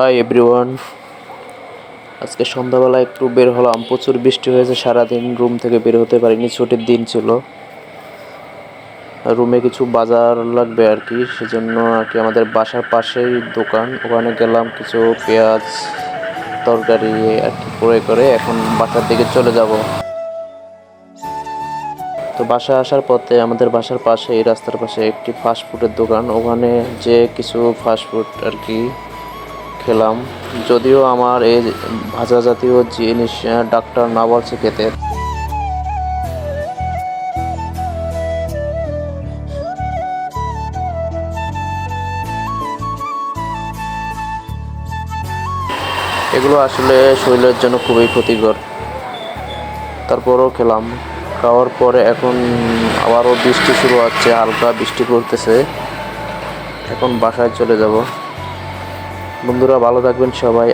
Hi everyone. আজকে সন্ধ্যাবেলা একটু বের হলাম। প্রচুর বৃষ্টি হয়েছে, সারাদিন রুম থেকে বের হতে পারিনি, ছুটির দিন ছিল। রুমে কিছু বাজার লাগবে আর কি, সেজন্য আর কি আমাদের বাসার পাশেই দোকান। ওখানে গেলাম কিছু পেঁয়াজ, তরকারি আর কি ক্রয় করে এখন বাসার দিকে চলে যাব। তো বাসা আসার পথে আমাদের বাসার পাশে, এই রাস্তার পাশে একটি ফাস্টফুডের দোকান। ওখানে যে কিছু ফাস্টফুড আর কি খেলাম। যদিও আমার এই ভাজা জাতীয় জিনিস ডাক্তার না বলছে খেতে এগুলো আসলে শরীরের জন্য খুবই ক্ষতিকর। তারপরও খেলাম। খাওয়ার পরে এখন আবারও বৃষ্টি শুরু হচ্ছে, হালকা বৃষ্টি পড়তেছে। এখন বাসায় চলে যাব। বন্ধুরা ভালো থাকবেন সবাই।